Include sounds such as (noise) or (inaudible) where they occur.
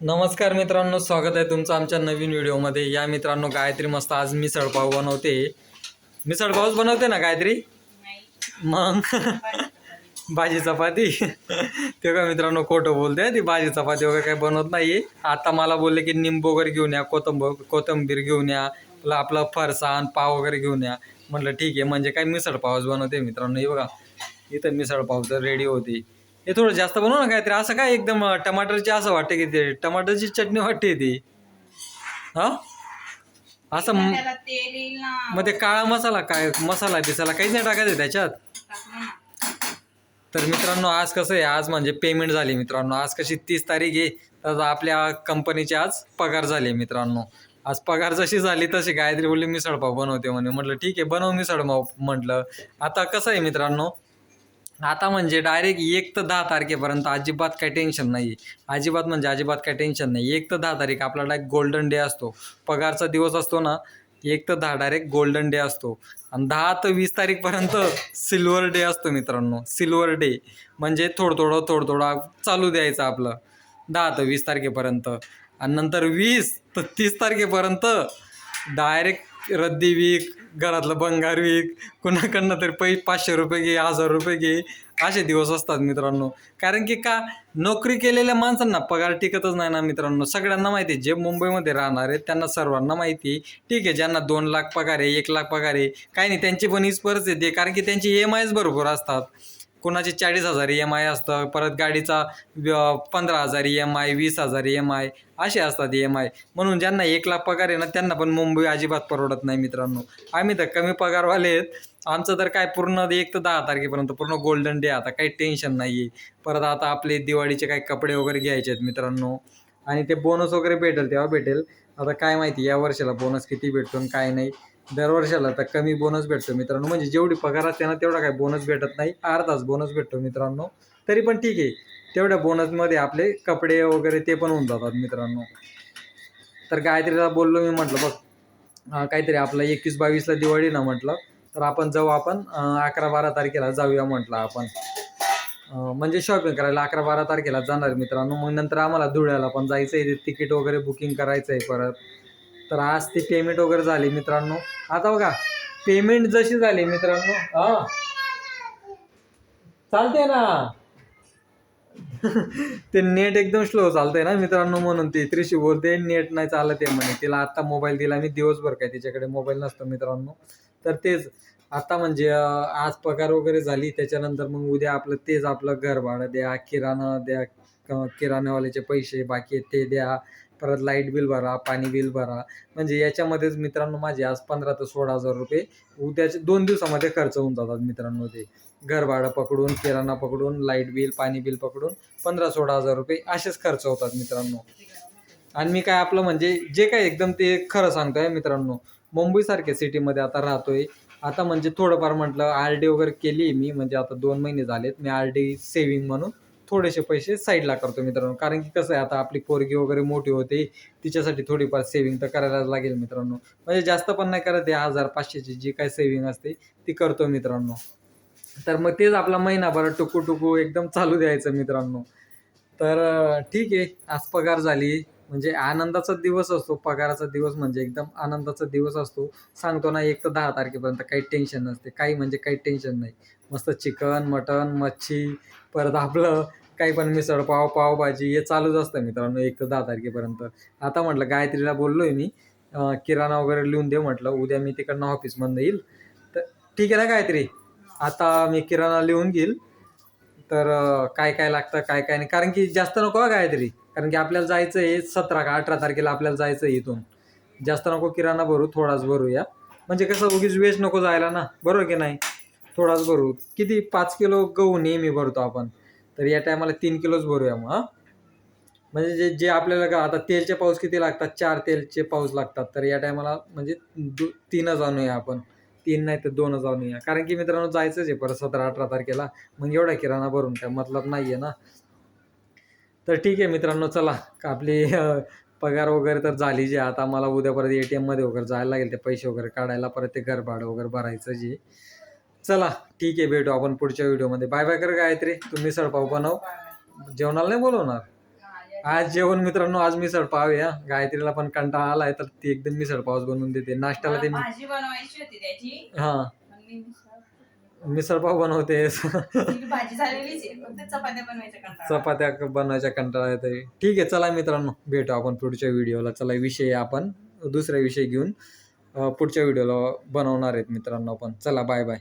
नमस्कार मित्रांनो स्वागत आहे तुमचं आमच्या नवीन व्हिडिओमध्ये. या मित्रांनो गायत्री मस्त आज मिसळपाव बनवते. मिसळपावच बनवते ना गायत्री? मग? भाजी चपाती? ते काय मित्रांनो खोटं बोलते ती भाजी चपाती वगैरे काही बनवत नाही आता मला बोलले की निंबू वगैरे घेऊन या कोथंबर कोथंबीर घेऊन या आपलं फरसाण पाव वगैरे घेऊन या. म्हटलं ठीक आहे म्हणजे काय मिसळपावच बनवते मित्रांनो. हे बघा इथं मिसळपावचं रेडी होती. हे थोडं जास्त बनव ना काहीतरी. असं काय एकदम टमाटरची असं वाटतं की ते टमाटरची चटणी वाटते ती. हा? असं म- त्याला तेल येईल ना. मग ते काळा मसाला काय मसाला बिसाला काहीच नाही टाकायचं त्याच्यात? टाकलं ना. तर मित्रांनो आज कसं आहे? आज म्हणजे पेमेंट झाली मित्रांनो. आज कशी तीस तारीख आहे. तर आपल्या कंपनीची आज पगार झाली मित्रांनो. आज पगार जशी झाली तशी गायत्री बोलली मिसळपाव बनवते म्हणे. म्हटलं ठीक आहे बनव मिसळपाव म्हटलं. आता कसं आहे मित्रांनो? आता म्हणजे डायरेक्ट एक तर दहा तारखेपर्यंत अजिबात काही टेन्शन नाही अजिबात म्हणजे अजिबात काही टेन्शन नाही एक तर दहा तारीख आपला डायरेक्ट गोल्डन डे असतो. पगारचा दिवस असतो ना एक तर दहा डायरेक्ट गोल्डन डे असतो. आणि दहा ते वीस तारीखपर्यंत सिल्वर डे असतो मित्रांनो. सिल्वर डे म्हणजे थोडं थोडं थोडं थोडं चालू द्यायचं आपलं. दहा ते वीस तारखेपर्यंत. आणि नंतर वीस तर तीस तारखेपर्यंत डायरेक्ट रद्दी विक घरातलं बंगार विक कुणाकडनं तरी पै पाचशे रुपये घे हजार रुपये घे असे दिवस असतात मित्रांनो. कारण की का नोकरी केलेल्या माणसांना पगार टिकतच नाही ना मित्रांनो. सगळ्यांना माहिती आहे जे मुंबईमध्ये राहणार आहेत त्यांना सर्वांना माहिती आहे. ठीक आहे ज्यांना दोन लाख पगार आहे एक लाख पगार आहे काही नाही त्यांची पण हीच परिस्थिती आहे. कारण की त्यांची ई एम आयच भरपूर असतात. कोणाचे चाळीस हजार ई एम आय असतं परत गाडीचा पंधरा हजार ई एम आय वीस हजार ई एम आय असे असतात ई एम आय म्हणून ज्यांना एक लाख पगार आहे ना त्यांना पण मुंबई अजिबात परवडत नाही मित्रांनो. आम्ही तर कमी पगारवाले आहेत. आमचं तर काय पूर्ण एक तर दहा तारखेपर्यंत पूर्ण गोल्डन डे आता काही टेन्शन नाही आहे परत आता आपले दिवाळीचे काही कपडे वगैरे घ्यायचे आहेत मित्रांनो. आणि ते बोनस वगैरे भेटेल तेव्हा भेटेल. आता काय माहिती या वर्षाला बोनस किती भेटतो काय नाही. दरवर्षाला तर कमी बोनस भेटतो मित्रांनो. म्हणजे जेवढी पगार असते ना तेवढा काही बोनस भेटत नाही. अर्धाच बोनस भेटतो मित्रांनो. तरी पण ठीक आहे. तेवढ्या बोनसमध्ये आपले कपडे वगैरे ते पण होऊन जातात मित्रांनो. तर गायत्रीला बोललो मी म्हटलं बघ काहीतरी आपलं एकवीस बावीसला दिवाळी ना म्हटलं तर आपण जाऊ आपण अकरा बारा तारखेला जाऊया म्हटलं आपण. म्हणजे शॉपिंग करायला अकरा बारा तारखेला जाणार मित्रांनो. मग नंतर आम्हाला धुळ्याला पण जायचं आहे तिकीट वगैरे बुकिंग करायचं आहे परत. तर आज ती पेमेंट वगैरे झाली मित्रांनो. आता बघा पेमेंट जशी झाली मित्रांनो. हा. चालते ना. (laughs) ते नेट एकदम स्लो चालतंय ना मित्रांनो म्हणून ती त्रिशी बोलते नेट नाही चालत आहे म्हणे. तिला आता मोबाईल दिला. मी दिवसभर काय तिच्याकडे मोबाईल नसतो मित्रांनो. तर तेच आता म्हणजे आज पगार वगैरे झाली. त्याच्यानंतर मग उद्या आपलं तेच आपलं घर भाडं द्या किराणा द्या किराणावाल्याचे पैसे बाकी ते द्या. परत लाइट बिल भरा पाणी बिल भरा. म्हणजे याच्यामध्येच मित्रांनो माझे आज पंधरा ते सोळा हजार रुपये उद्याच्या दोन दिवसामध्ये खर्च होऊन जातात मित्रांनो ते. घरभाडं पकडून किराणा पकडून लाइट बिल पाणी बिल पकडून पंधरा सोळा हजार रुपये असेच खर्च होतात मित्रांनो. आणि मी काय आपलं म्हणजे जे काय एकदम ते खरं सांगतोय मित्रांनो मुंबईसारख्या सिटीमध्ये आता राहतोय. आता म्हणजे थोडंफार म्हटलं आर डी वगैरे केली मी म्हणजे आता दोन महिने झालेत मी आर डी सेव्हिंग म्हणून. थोडेसे पैसे साईडला करतो मित्रांनो. कारण की कसं आहे आता आपली पोरगी वगैरे मोठी होते तिच्यासाठी थोडीफार सेव्हिंग तर करायलाच लागेल मित्रांनो. म्हणजे जास्त पण नाही करत आहे हजार पाचशेची जी काय सेव्हिंग असते ती करतो मित्रांनो. तर मग तेच आपला महिनाभर टुकू टुकू एकदम चालू द्यायचं मित्रांनो. तर ठीक आहे आज पगार झाली. म्हणजे आनंदाचा दिवस असतो पगाराचा दिवस म्हणजे एकदम आनंदाचा दिवस असतो. सांगतो ना एक तर दहा तारखेपर्यंत काही टेन्शन नसते. काही म्हणजे काही टेन्शन नाही. मस्त चिकन मटन मच्छी परत आपलं काही पण मिसळ पाव पावभाजी हे चालूच असतं मित्रांनो एक तर दहा तारखेपर्यंत. आता म्हटलं गायत्रीला बोललो आहे मी किराणा वगैरे लिहून दे म्हटलं. उद्या मी तिकडनं ऑफिसमधनं येईल. तर ठीक आहे ना गायत्री? आता मी किराणा लिहून घेईल. तर काय काय लागतं काय काय नाही. कारण की जास्त नको हा कारण की आपल्याला जायचं आहे सतरा का अठरा तारखेला आपल्याला जायचं आहे इथून. जास्त नको किराणा भरू थोडाच भरूया म्हणजे कसं उगीच वेस्ट नको जायला ना. बरोबर की नाही? थोडाच भरू. किती? पाच किलो गहू नेहमी भरतो आपण. तर या टायमाला तीन किलोच भरूया मग हां. म्हणजे जे जे आपल्याला का आता तेलचे पाऊस किती लागतात? चार तेलचे पाऊस लागतात. तर या टायमाला म्हणजे दु तीनच आणूया आपण. तीन नाही तर दोनच या. कारण की मित्रांनो जायचंच आहे परत सतरा अठरा तारखेला. मग एवढा किराणा भरून काय मतलब नाही आहे ना. तर ठीक आहे मित्रांनो चला. का आपली पगार वगैरे तर झाली जे. आता मला उद्या परत ए टी एममध्ये वगैरे जायला लागेल. ते पैसे वगैरे काढायला परत ते घर भाडं वगैरे भरायचं जे. चला ठीक आहे. भेटू आपण पुढच्या व्हिडिओमध्ये बाय बाय कर गायत्री. तुम्ही सडपाव बनव. जेवणाला नाही बोलवणार? आज जेवण मित्रांनो आज मिसळ पाव आहे हा. गायत्रीला पण कंटाळा आलाय तर ती एकदम मिसळ पावच बनवून देते. नाश्त्याला ते भाजी बनवायची होती त्याची. हा. पण मी मिसळ- मिसळ पाव बनवते. ती भाजी झालेलीच आहे. फक्त चपात्या बनवायच्या कंटाळा. चपात्या बनवायच्या कंटाळा येते ठीक आहे चला मित्रांनो भेटू आपण पुढच्या व्हिडिओला. चला विषय आपण दुसरा विषय घेऊन अं, पुढच्या व्हिडिओला बनवणार आहेत मित्रांनो आपण. चला बाय बाय